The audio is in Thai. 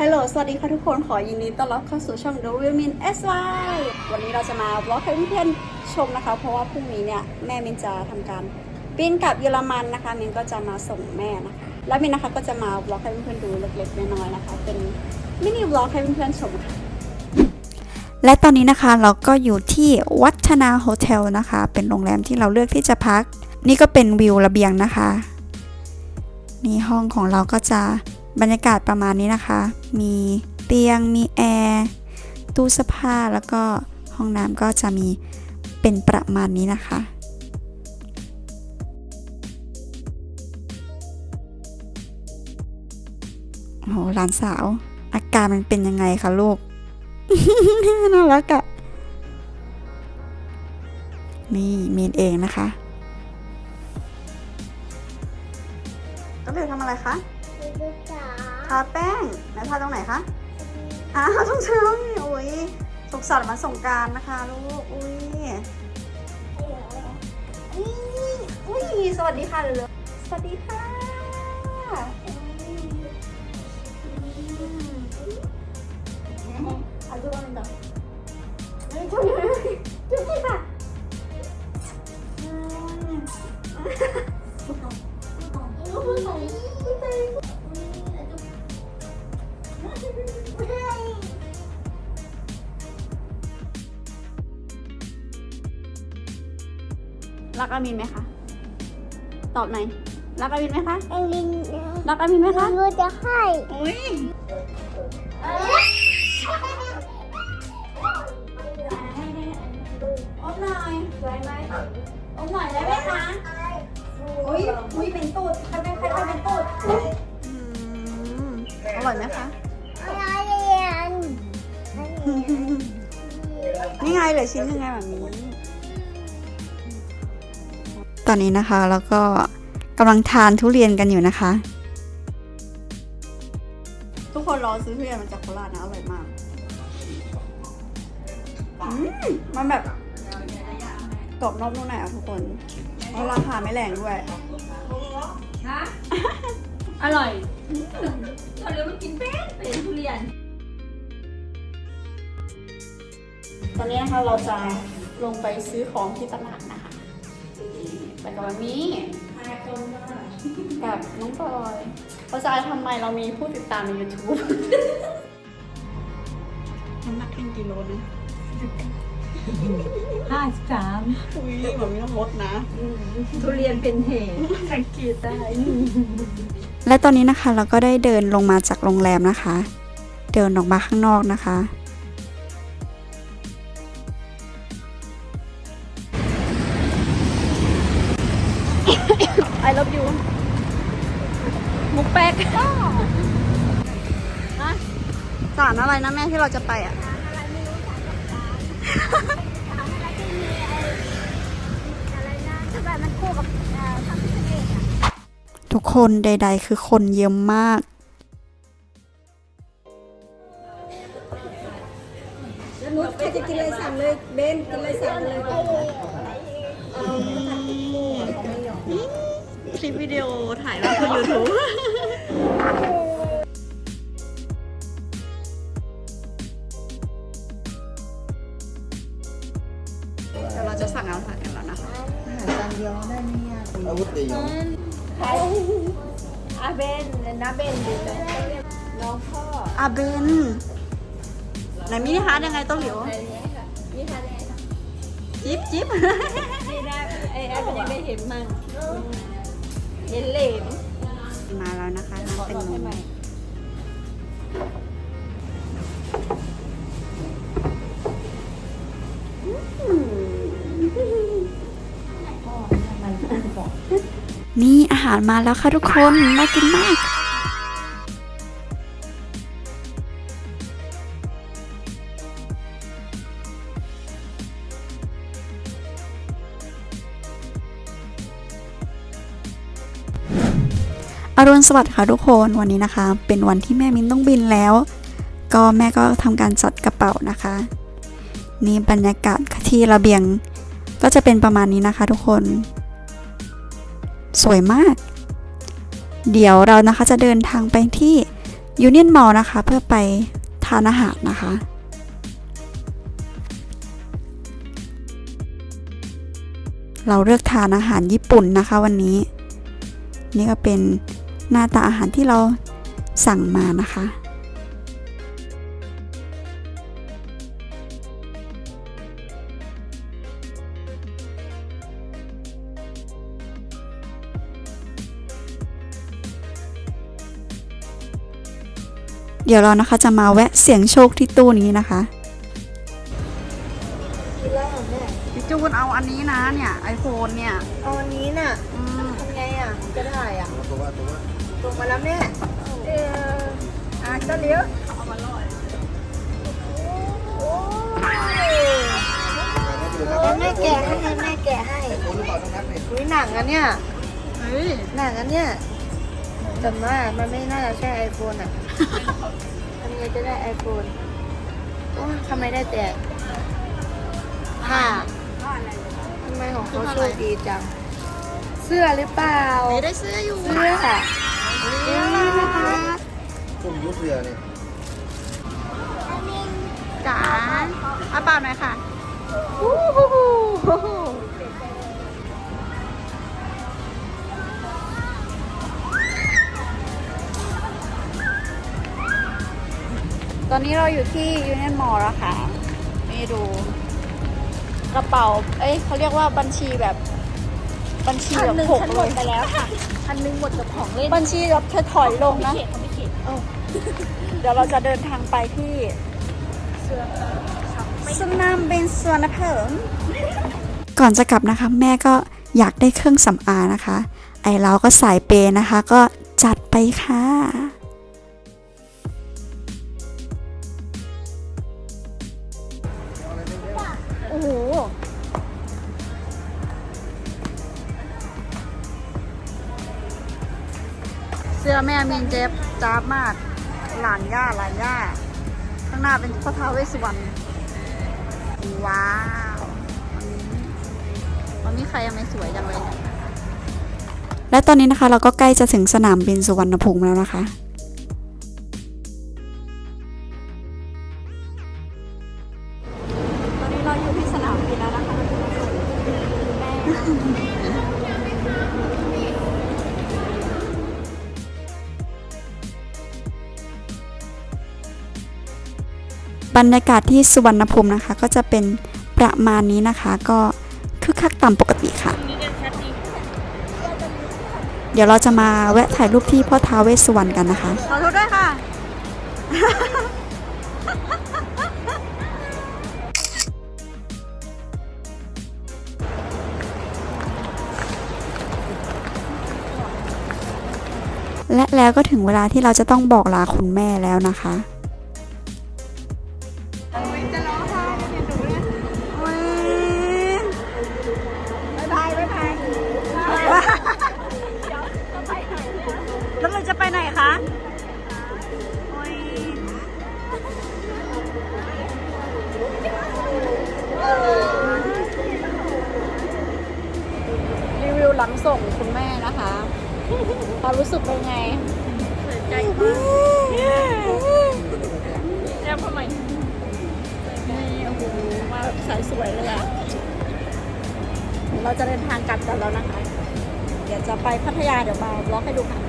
ฮัลโหล สวัสดีค่ะทุกคน ขอยินดีต้อนรับเข้าสู่ช่อง The Women SY วันนี้เราจะมาบล็อกให้เพื่อนๆชมนะคะ เพราะว่าพรุ่งนี้เนี่ย แม่มินจะทำการบินกลับเยอรมันนะคะ มินก็จะมาส่งแม่นะคะ แล้วมินนะคะก็จะมาบล็อกให้เพื่อนๆดูเล็กๆน้อยๆนะคะ เป็นมินิบล็อกให้เพื่อนๆชมค่ะ และตอนนี้นะคะเราก็อยู่ที่วัฒนาโฮเทลนะคะ เป็นโรงแรมที่เราเลือกที่จะพัก นี่ก็เป็นวิวระเบียงนะคะ นี่ห้องของเราก็จะ บรรยากาศประมาณนี้นะคะ มีเตียง มีแอร์ตู้เสื้อผ้าแล้วก็ห้องน้ำก็จะมีเป็นประมาณนี้นะคะโอ้โหหลานสาว อาการมันเป็นยังไงคะลูก น่ารักอะนี่เมนเองนะคะก็เลยทำอะไรคะ ทาแป้งไหนทาตรงไหนคะอ้าวต้องเช้านี่อุ้ยสุขสันต์มาส่งกรารนะคะลูกอุ้ยอุ้ยอุ้ยสวัสดีค่ะเร็วๆสวัสดีค่ะอาจุบันต่อจุ๊บจุ๊บค่ะ รักอามินไหมคะ ตอบหน่อยรักอามินไหมคะอันนี้รักอามินไหมคะเราจะให้อุ้ยอมหน่อยสวยไหมอมหน่อยได้ไหมคะอุ้ยอุ้ยเป็นตูดใครเป็นใครใครเป็นตูดอืมอร่อยไหมคะอะไรเรียนนี่ไงเหลือชิ้นหนึ่งไงแบบนี้ ตอนนี้นะคะ แล้วก็กำลังทานทุเรียนกันอยู่นะคะ ทุกคนรอซื้อทุเรียนมาจากโคราชนะอร่อยมากอืมมันแบบกรอบนอกนุ่มในอะทุกคนแล้วราคาไม่แรงด้วยอร่อยตอนเรียนมันกินเป็นเป็นทุเรียน ตอนนี้นะคะเราจะลงไปซื้อของที่ตลาดนะคะ ไปกับมามี่กับน้องปอยเราจะทำไมเรามีผู้ติดตามใน YouTube น้ำหนักเป็นกิโลนะห้าสิบสามอุ้ยแบบนี้ต้องลดนะ ทุเรียนเป็นเหตุสังเกตได้ และตอนนี้นะคะเราก็ได้เดินลงมาจากโรงแรมนะคะ เดินออกมาข้างนอกนะคะ I love you มุกแป๊กฮะสารอะไรนะแม่ที่เราจะไปอะอะไรนะถ้าแบบมันคู่กับเอ่อพระพิฆเนศอะ ทุกคนใด ๆ คือคนเยอะมากนุชใครจะกินอะไรสั่งเลย เบนกินอะไรสั่งเลยค ลิปวิดีโอถ่ายแล้วคือ YouTube เดี๋ยวเราจะสั่งอาหารกันแล้วนะคะอาเบนนาเบนดูเลยน้องพ่ออาเบนไหนมินิฮาร์ดยังไงต้องเหลียวนี่ค่ะเนี่ยจิ๊บจิ๊บนี่ได้ไอ้ไอ้เป็นยังได้เห็นมั่ง เห็นเหลนมาแล้วนะคะน้ำแตงโมให้ไหมนี่อาหารมาแล้วค่ะทุกคน น่ากินมาก อรุณสวัสดิ์ค่ะทุกคนวันนี้นะคะ เป็นวันที่แม่มินต้องบินแล้ว ก็แม่ก็ทำการจัดกระเป๋านะคะ นี่บรรยากาศที่ระเบียง ก็จะเป็นประมาณนี้นะคะ ทุกคน สวยมาก เดี๋ยวเรานะคะจะเดินทางไปที่ยูเนียนมอลนะคะ เพื่อไปทานอาหารนะคะเราเลือกทานอาหารญี่ปุ่นนะคะวันนี้ นี่ก็เป็น หน้าตาอาหารที่เราสั่งมานะคะ เดี๋ยวเรานะคะจะมาแวะเสี่ยงโชคที่ตู้นี้นะคะพี่จูนเอาอันนี้นะเนี่ยไอโฟนเนี่ย เอาอันนี้น่ะ อืมทำไง อะจะได้อะตัวว่าตัวว่าตรงมาแล้วแม่เอออะเจะเลี้ยวแล้วแม่แกะให้แม่แกะให้โอนหรือเปล่าต้องนัดเนี่ยอุ้ยหนังอันเนี้ยเฮ้ยหนังอันเนี้ยแต่ว่ามันไม่น่าจะใช่ไอโฟนอะทำไงจะได้ไอโฟนโอ้ยทำไมได้แต่ผ้าทำไมของเขาโชคดีจัง เสื้อหรือเปล่า ไม่ได้ซื้ออยู่เสื้อค่ะนี่นะคะช่วงยุคเรือเนี่ยจ๋าเอาเปล่าหน่อยค่ะตอนนี้เราอยู่ที่ยูเนียนมอลล์แล้วค่ะนี่ดู กระเป๋า เอ้ยเขาเรียกว่าบัญชีแบบ บัญชีอันแบบหนึ่งหกฉันหเลมดยไปแล้วค่ะอันหนึงหมดกับของเล่นบัญชีแบบถอยลงนะ เขตเขาไม่เขตเดี๋ยวเราจะเดินทางไปที่สนามบินสวนภูมิก่อนจะกลับนะคะ แม่ก็อยากได้เครื่องสำอางนะคะ ไอเราก็สายเปย์นะคะ ก็จัดไปค่ะ โอ้โห สื้อแม่มีนเจ็บจ้าบมาก หลานย่าหลานย่า ข้างหน้าเป็นพระท้าวเวสสุวรรณว้าววันนี้วันนี้ใครยังไม่สวยจังเลยเนี่ยและตอนนี้นะคะเราก็ใกล้จะถึงสนามบินสุวรรณภูมิแล้วนะคะ ตอนนี้เราอยู่ที่สนามบินแล้วนะคะ บรรยากาศที่สุวรรณภูมินะคะ ก็จะเป็นประมาณนี้นะคะ ก็คึกคักตามปกติค่ะ เดี๋ยวเราจะมาแวะถ่ายรูปที่พ่อท้าวเวสสุวรรณกันนะคะ ขอโทษด้วยค่ะ และแล้วก็ถึงเวลาที่เราจะต้องบอกลาคุณแม่แล้วนะคะ ลังส่งคุณแม่นะคะความรู้สึกเป็นไงใจมากแล้วทำไมนี่โอ้โหมาแบบสายสวยเลยอะเราจะเดินทางกลับกันแล้วนะคะ เดี๋ยวจะไปพัทยาเดี๋ยวมาบล็อกให้ดูค่ะ